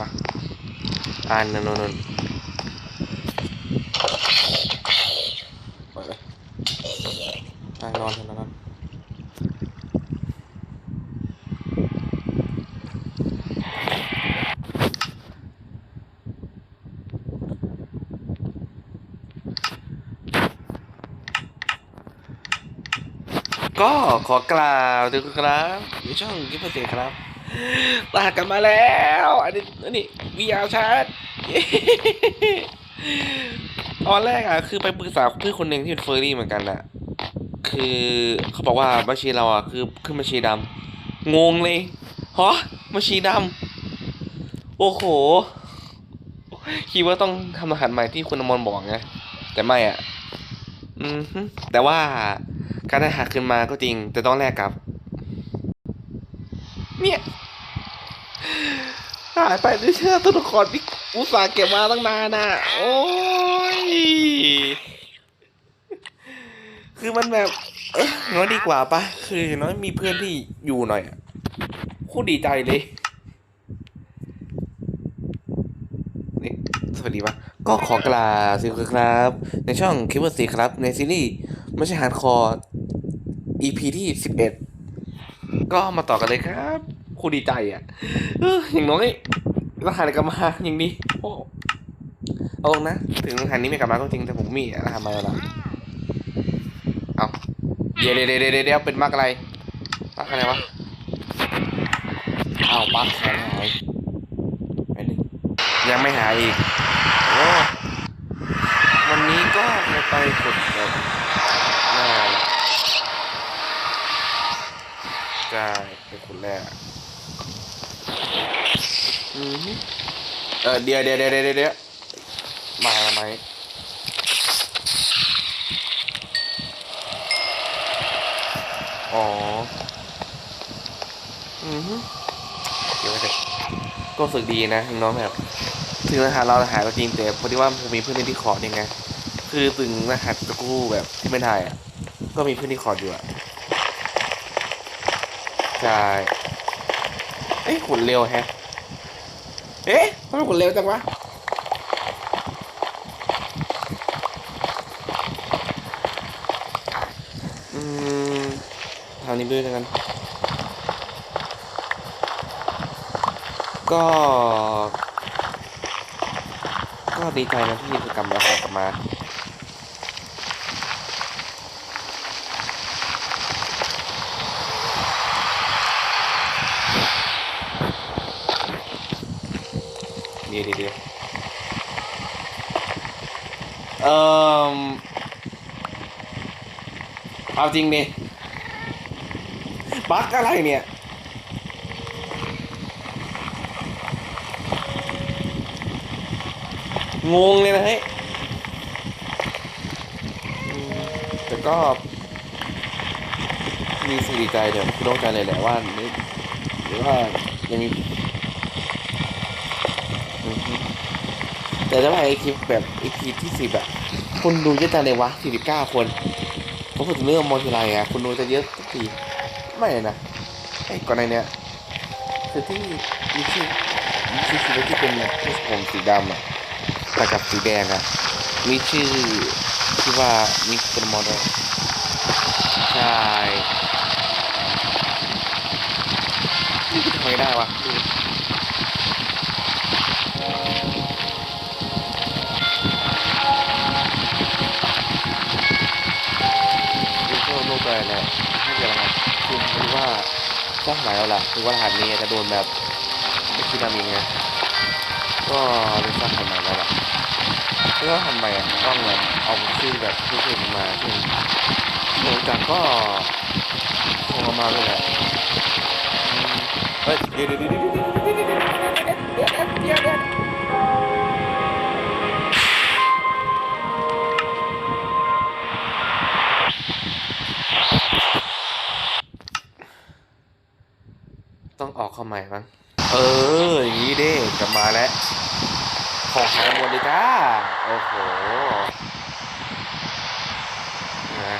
วะอ่านนนนนปล่อยไปอ่านนอนเถอะนอนก็ขอกล่าวทุกครับในช่องกิฟต์เสียครับ ลากันมาแล้ว อันนี้อันนี้วิยาชาร์ดตอนแรกอะคือไปปรึกษาเพื่อนคนหนึ่งที่เป็นเฟอร์รี่เหมือนกันอะคือเขาบอกว่าบัญชีเราอะคือขึ้นบัญชีดำงงเลยฮะบัญชีดำโอ้โหคิดว่าต้องทำรหัสใหม่ที่คุณอมรบอกไงแต่ไม่อะอืมแต่ว่าการได้หักขึ้นมาก็จริง แต่ต้องแลกกับ เนี่ย หายไปด้วยเชื่อตัวละครที่อุตส่าห์เก็บมาตั้งนานน่ะ โอ้ย คือมันแบบ เออน้อยดีกว่าปะ คือน้อยมีเพื่อนที่อยู่หน่อยอะคตรดีใจเลยนี่สวัสดีปะก็ขอกลาวสวัสดีครับ ในช่องคิวเบอร์ซีครับ ในซีรีส์ไม่ใช่ฮาร์ดคอร์ EP ที่สิบเอ็ดก็มาต่อกันเลยครับ ครูดีใจอะอย่างน้อยรหัสกลับมาอย่างนี้โอ้เอาตรงนะ ถึงรหัสนี้ไม่กลับมาก็จริงแต่ผมมีรหัสมาแล้วล่ะเอาเดี๋ยวเดี๋ยวเดี๋ยวเดี๋ยวเป็นมักอะไรมักอะไรวะเอาปักแขนหายไปหนึ่งยังไม่หายอีกโอ้วันนี้ก็จะไปกดแบบหน้าละ ใช่เป็นคนแรกอะอือฮึเออเดี๋ยวเดี๋ยวเดี๋ยวเดี๋ยวเดียมาไหมอ๋ออือฮึเดี๋ยวเดี๋ยวก็สึกดีนะน้องแบบถึงรหัสเราหายก็จริงแต่พอดีว่าผมมีเพื่อนเล่นที่คอร์ดยังไงคือถึงรหัสตะกู้แบบที่ไม่ได้อะ ก็มีเพื่อนที่คอร์ดอยู่อะใช่เอ๊ะขุนเร็วแฮะ เอ๊ะทำไมขุนเร็วจังวะอืมทำนี้ด้วยกัน ก็ ก็ดีใจนะที่กิจกรรมเราหากลับมา ดี๋ยวเดี๋ยวเดี๋ยวเอ่อเอาจริงดิบั๊กอะไรเนี่ยงงเลยนะเฮ้ยแต่ก็มีสิ่งดีใจเดี๋ยวคุณต้องใจเลยแหละว่านี่หรือว่ายังมี อือฮึ แต่ถ้าไปไอคลิปแบบไอคลิปที่สิบอะคนดูเยอะจังเลยวะสี่สิบเก้าคนผมพูดถึงเรื่องมอทีไรอะคนดูจะเยอะทุกทีไม่นะไอ้ก่อนในเนี้ยคือที่มีชื่อมีชื่อชีวิตที่เป็นที่ผมสีดำอะแต่กับสีแดงอะมีชื่อที่ว่ามีเป็นมอดใช่นี่คือทำไมได้วะ ได้แล้วไม่เป็นไรคุณรู้ว่าต้องไหนเอาล่ะคือว่ารหัสนี้จะโดนแบบไม่คิดอะไรเงี้ยก็เลยสร้าทำไมแล้วล่ะเพื่อทำไมต้องแบบเอาชื่อแบบที่ขึ้มาขึ้นหลังจากก็โทรมาเลยแหละเฮ้ยเดี๋ยวเดี๋ยวเดี๋ยวเดี๋ยวเดี๋ยวเดี๋ยว เข้าใหม่มั้งเอออย่างนี้เด้กลับมาแล้ว ของหายหมดเลยจ้า โอ้โหนะ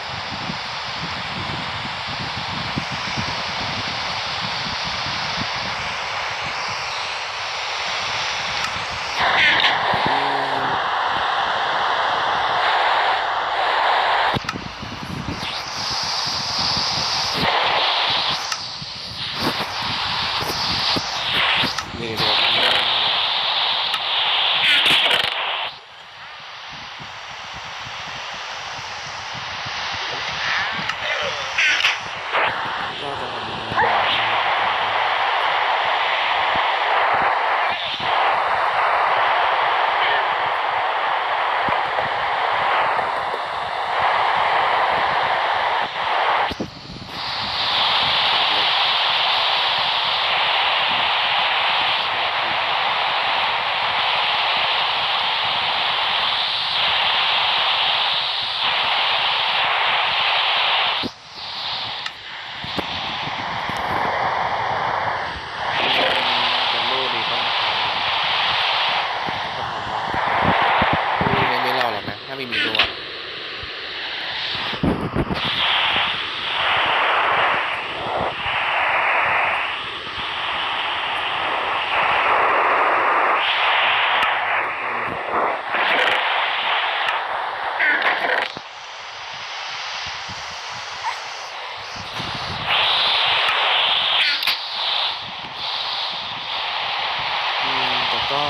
ก็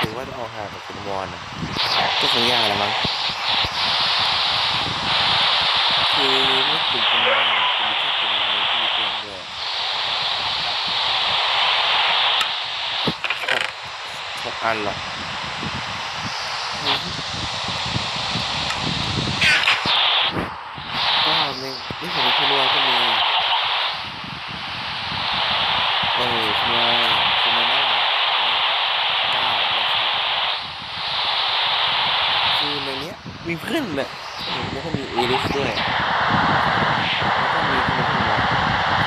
ถือว่าจะพองคุณวอนก็คงยากแหละมั้งคือไม่กลุ่มคุณวอนอะจะมีแค่คนเดียวที่มีเพื่อนด้วยหกหกอันหรอก็ในนี่ผมมีคุณวอนก็มีเออคุณวอนคุณมาน่า เก้านะครับคือในเนี้ย มีเพื่อนเนี่ยแล้วก็มีเอลิสด้วยแล้วก็มีคนที่มา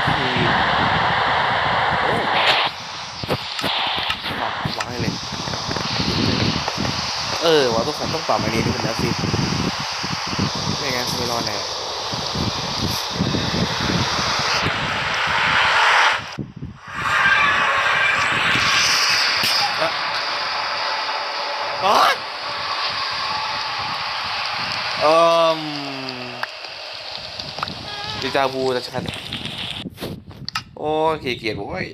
คือโอ้ปรับวางให้เลย เออว่าทุกคนต้องปรับอันนี้ด้วยนะสิไม่งั้นไม่รอดแน่อะอ๋อ เอ่มดิจาบูจะชัดโอ้ขี้เกียจโว้ย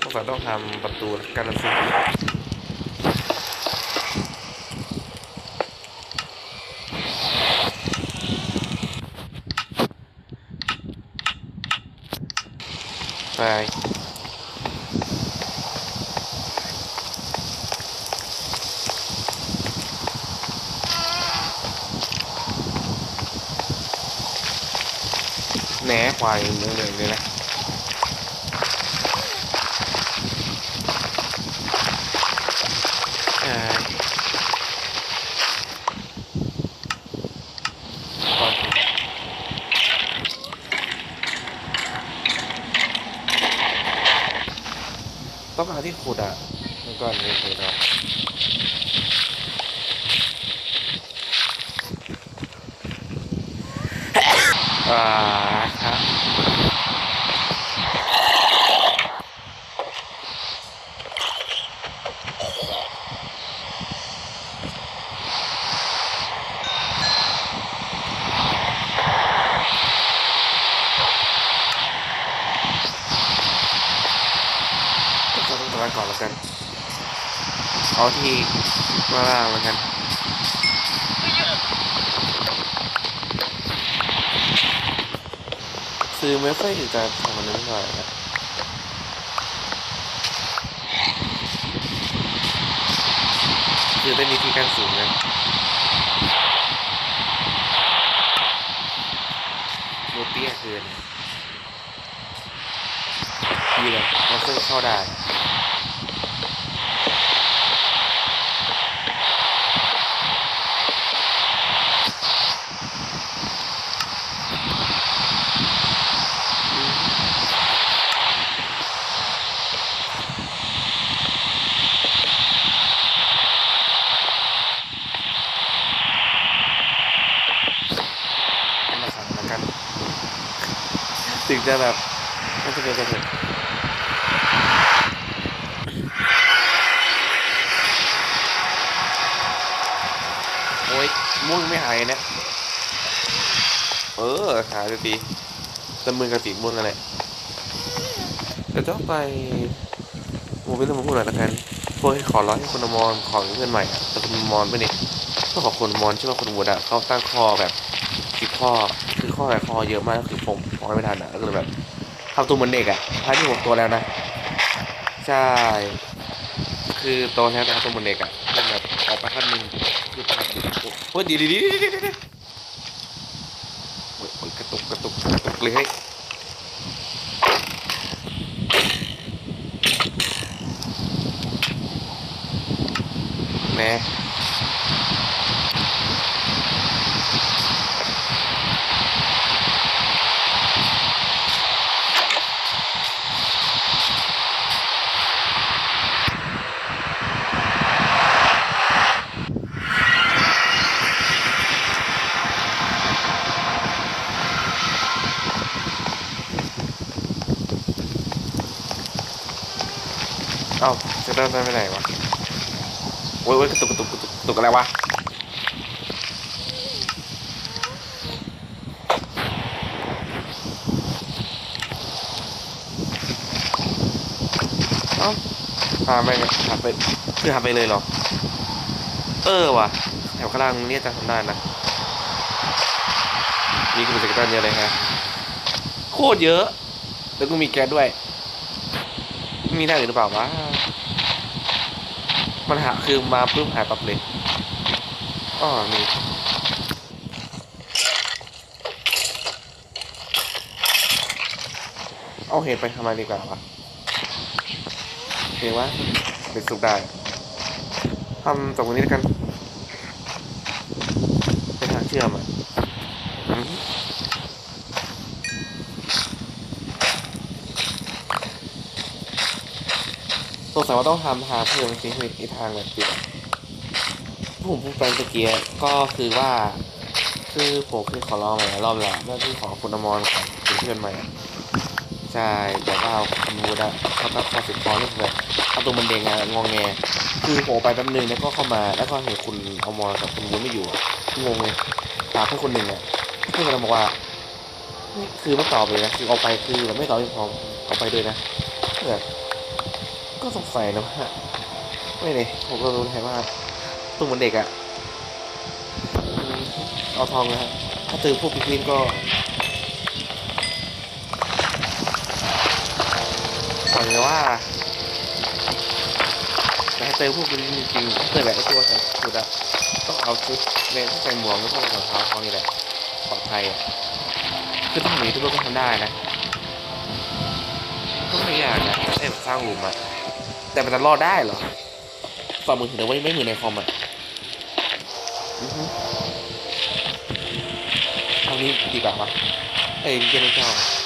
ต้องต้องทำประตูกันละสิ ไปแหนควายเมืองเลยเลยนะ ใช่ก่อนถึงต้องหาที่ขุดอะมัน ก่อนเลยขุดอะอ่าครับก็ต้องตรงนั้นก่อนแล้วกัน เอาที่มาล่างแล้วกันคือไม่ค่อยจะทำมันนั้นเท่าไหร่นะคือได้มีที่กั้นสูงนะโมเตี้ยเกินดีเลยเราซึ่งเข้าได้ กันมาสั่งแล้วกัน ถึง จะแบบไม่จะเป็นจะเถอะโอ้ยม่วงไม่หายเนี่ยเออหายไปดีแต่มือกับสีม่วงกันแหละแต่ต้องไปผมไม่ต้องมพูดหน่อยละกันเพวกให้ขอร้องให้คนมอนขอเงินใหม่อะแต่คนมอนไม่เนี่ยก็ขอคนมอนใช่ไหมคนวุฒิอะเขาตั้งคอแบบสิบข้อ คือข้อแบบข้อเยอะมากคือผมพอไม่ทันอะก็เลยแบบทำตัวเหมือนเด็กอะท้ายที่ผมโตแล้วนะ ใช่ คือโตแล้วแต่ทำตัวเหมือนเด็กอะเป็นแบบออกไปขั้นหนึ่งคือตัดโอ้ยดีดีดีดีดีโอ้ยกระตุกกระตุกกระตุกเลยเฮ้แม่ ตุกอะไรวะเอ้าหาไปหาไปคือหาไปเลยเหรอ เออว่ะแถวข้างล่างเนี่ยจะทำได้นะนี่คือสเกตันเยอะเลยฮะโคตรเยอะ แล้วก็มีแก๊สด้วย มีหน้อื่นหรือเปล่าวะ มันหาคือมาปุ๊บหายปั๊บเลยอ๋อมีเอาเห็ดไปทำไมดีกว่าวะเห็นว่าเป็นสุกได้ทำตรงนี้แล้วกันเป็นทางเชื่อมอะอืม สงสัยว่าต้องทำทางเพิ่มจริงๆอีกทางแบบปิดผมพูดไปเมื่อกี้ก็คือว่า คือผมคือขอร้องมาหลายรอบแล้วเรื่องที่ขอคุณอมรของเพื่อนใหม่ใช่แต่ว่าคุณวูดะเขาก็พอสิทธิ์พอเรื่องแบบเอาตัวมันเด้งอะงงแงคือผมไปแป๊บนึงแล้วก็เข้ามาแล้วก็เห็นคุณอมรกับคุณวูดไม่อยู่งงเลยถามเพื่อนคนหนึ่งอะเพื่อนก็บอกว่าคือไม่ตอบเลยนะคือออกไปคือแบบไม่ตอบไม่พร้อมออกไปด้วยนะแบบ ก็สงสัยนะว่าไม่เลยผมก็รู้แค่ว่าตัวเหมือนเด็กอะเอาทองนะฮะถ้าเจอพวกพิกวินก็ปล่อยเลยว่าแต่ให้เจอพวกพิกวินจริงๆเจอแบบไอ้ตัวใส่ชุดอะต้องเอาชุดเน้นใส่หมวกแล้วก็รองเท้าทองนี่แหละปลอดภัยอะคือต้องหนีทุกคนก็ทำได้นะก็ไม่ยากนะไอ้แบบสร้างหลุมอะ แต่มันจะรอดได้เหรอฝ่ามือถือแต่ว่าไม่เหมือนในคอมอะอือฮึทางนี้ดีกว่าวะเอ้ยเจนเจ้าเ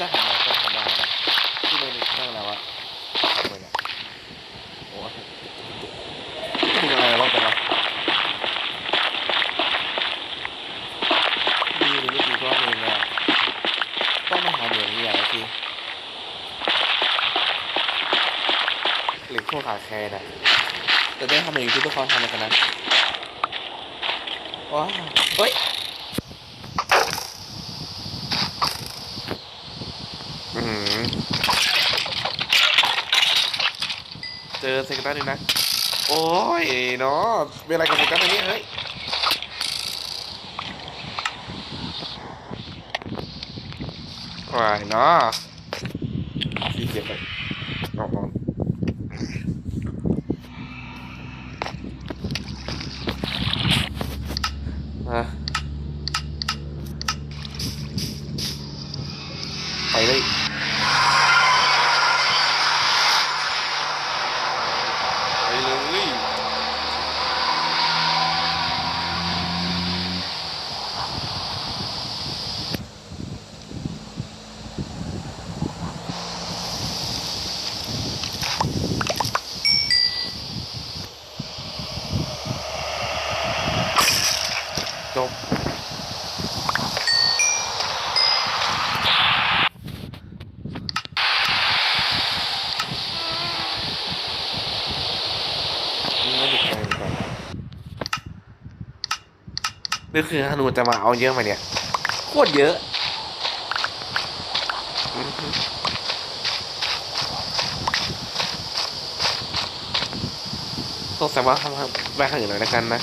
ถ้าทำมาก็ทำได้นะที่เราในช่องเราอะทำเลยเนี่ยโอ้ยถึงอะไรรอบไปแล้วดีหรือไม่ดีก็เองอะต้องมาหาเหมืองอย่างทีหรือพวกขาแคร์นะแต่ได้ทำเหมือนที่พวกเขาทำกันนะว้าวเฮ้ย อืมเจ อเซกตันเลยนะ โอ้ยเนาะเป็นอะไรกับเซกตันอันนี้เฮ้ยวายเนาะ ก็คือธนูจะมาเอาเยอะมาเนี่ยโคตรเยอะต้องสามารถทำแวะอื่นหน่อยละกันนะ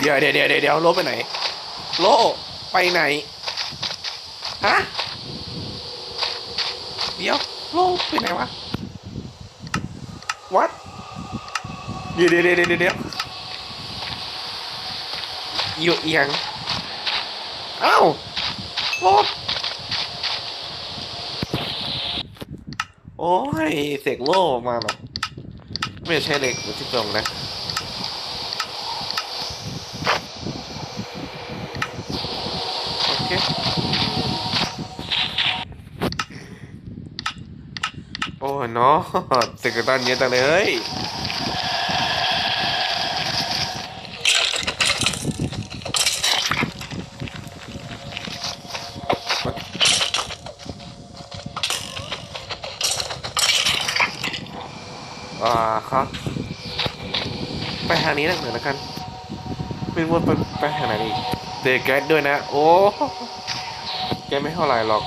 เดี๋ยวเดี๋ยวเดี๋ยวเดี๋ยวโลไปไหน โลไปไหนฮะเดี๋ยวโลไปไหนวะ what เดี๋ยวเดี๋ยวเดี๋ยวเดี๋ยวเดี๋ยวอยู่เอียงอ้าวโลโอ้ยเสกโลออกมาเหรอไม่ใช่เล็กเหมือนที่ตรงนะโอเคโอ้เนาะเสกตอนเย็นจังเลย ขอไปทางนี้นะเหมือนแล้วกันไม่รู้ว่าไปไปทางไหนอีกเตะแก๊สด้วยนะ โอ้แกไม่เท่าไหร่หรอก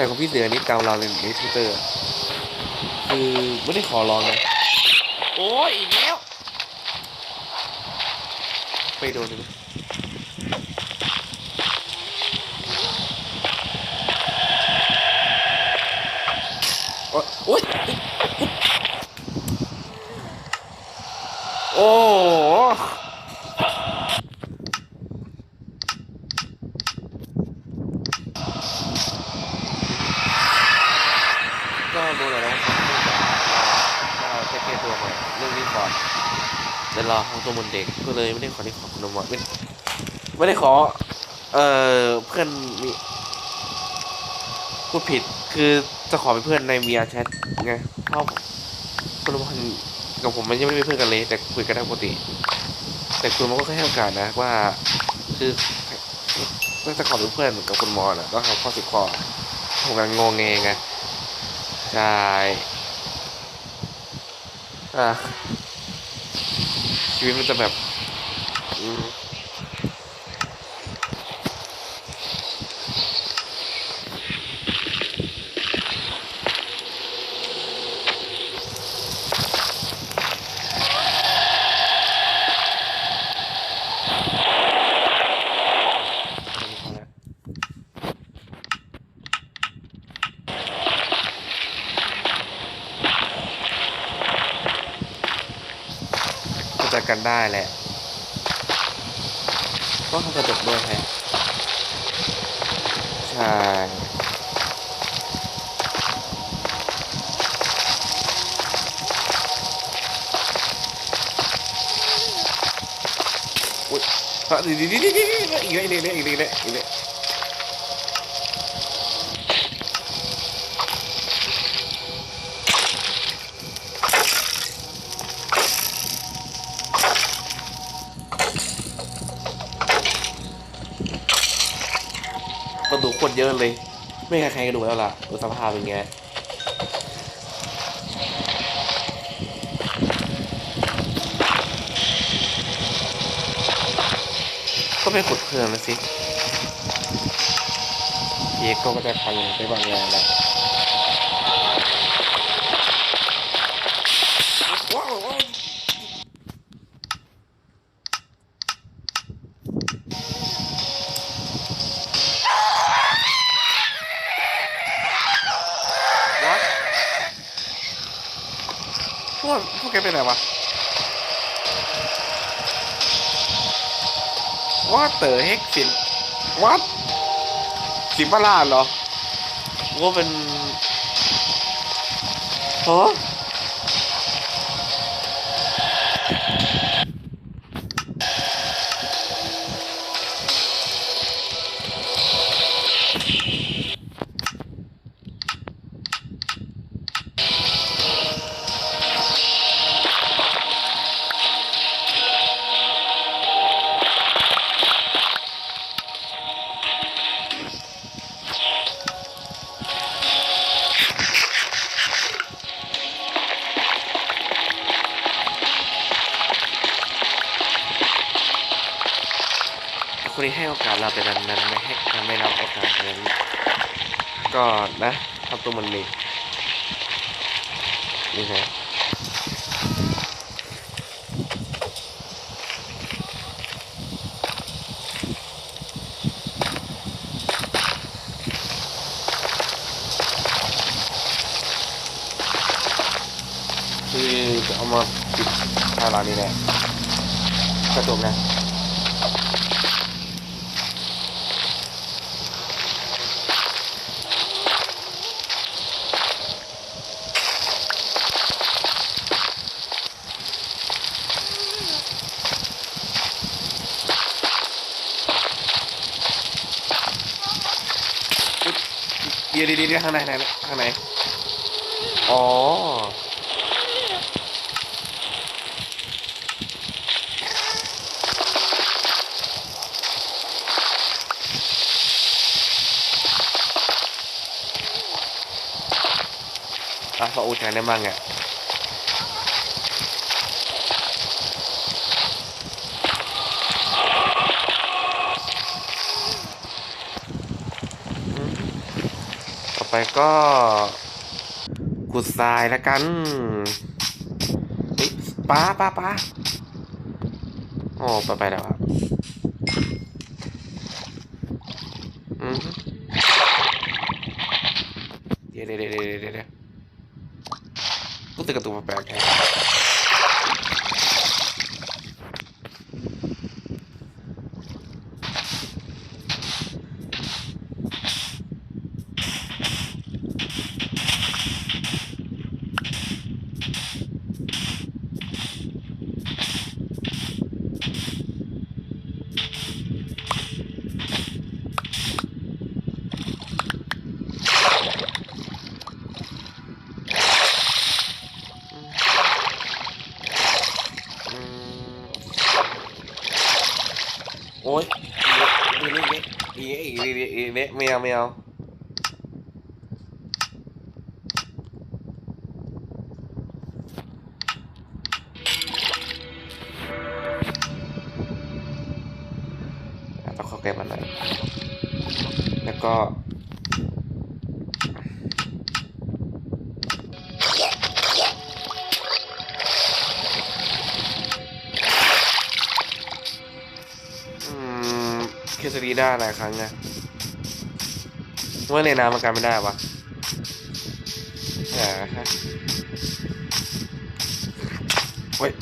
ไหนของพี่เสือนี่ตามเราเลยในทวิตเตอร์คือไม่ได้ขอร้องนะโอ้ยอีกแล้วไปโดนเลยโอ๊ยโอ๊ยโอ้โหก็ดูแลแล้วครับก็เทคเกตัวใหม่เรื่องนี้ก่อนเดี๋ยวรอของตัวมนเด็กก็เลยไม่ได้ขอที่ขอคุณนวัดไม่ไม่ได้ขอ เอ่อเพื่อนมีพูดผิดคือจะขอเป็นเพื่อนใน VR chat ไงเพราะคุณนวัดกับผมมันยังไม่เป็นเพื่อนกันเลย แต่คุยกันได้ปกติ แต่คุณมันก็ให้โอกาสนะว่า คือถ้าจะขอเป็นเพื่อนกับคุณมอนะต้องทำข้อสิบข้อผมกำลังงงเงไงใช่อะ ชีวิตมันจะแบบ 2 nè có không phải chụp đôi hả à. Ui, đi đi đi đi đi đi đi đi đi đi đi đi ไม่ใครๆก็ดูแล้วล่ะดูสภาพเป็นไงไปขุดเพิ่มนะสิเอกก็จะพังไปบางอย่างแล้ว พวกพวกแกเป็นอะไรวะว่าเต๋อเฮกสินวัดสิบลาเหรอว่าเป็นฮะ นั้นไม่ให้ทำให้เราโอกาสนั้นก็นะทำตัวมันนี่นี่นะคือจะเอามาปิดท่าร้านนี้แหละกระจกนะ เดี๋ยวเดี๋ยวเดี๋ยวข้างในไหนข้างในอ๋ออะพออูแทนได้มั่งอะอืมต่อ ไปก็ขุดทรายแล้วกันเฮ้ยปลาป้าป้าโอ้ไปไปแล้วครับ หลายครั้งไงว่าในน้ำมันกันไม่ได้ปะแหมฮะเฮ้ย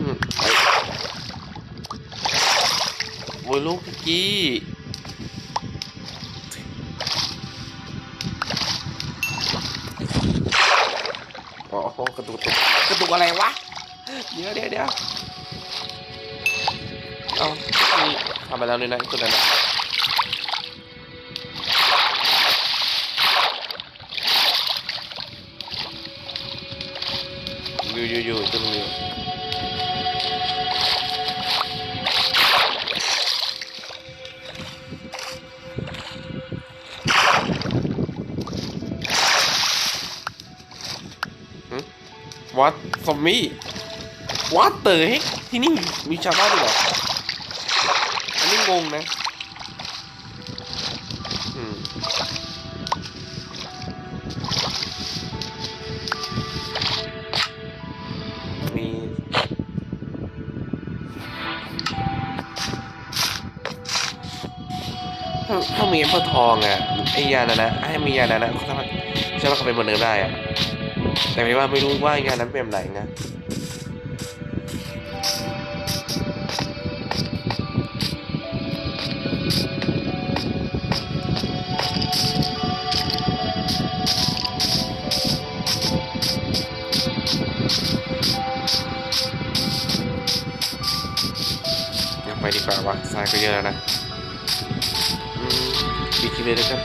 อืมไอ้โอ้ยลูกกี้โอ้โหกระตุกกระตุกอะไรวะ เดี๋ยวเดี๋ยวเดี๋ยวเอาทำไปแล้วนี่นะไอ้ตัวนั้นอยู่อยู่อยู่ตัวนึงอยู่หึววัดซอมมี่ วัดเตอร์เฮ้ยที่นี่มีชาวบ้านด้วยเหรออันนี้งงนะมีถ้าถ้ามีแอปเปิลทองอะไอ้ยานะนะให้มียานะนะเขาสามารถใช่ว่าเขาเป็นเหมือนเดิมได้อะแต่ไม่ว่าไม่รู้ว่ายานั้นเป็นแบบไหนนะายก็เยอะแล้วนะอืมดีคิดเลยนะครับ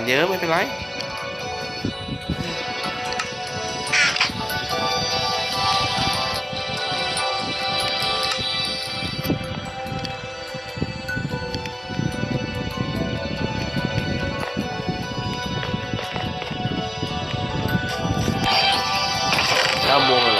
ทานเยอะ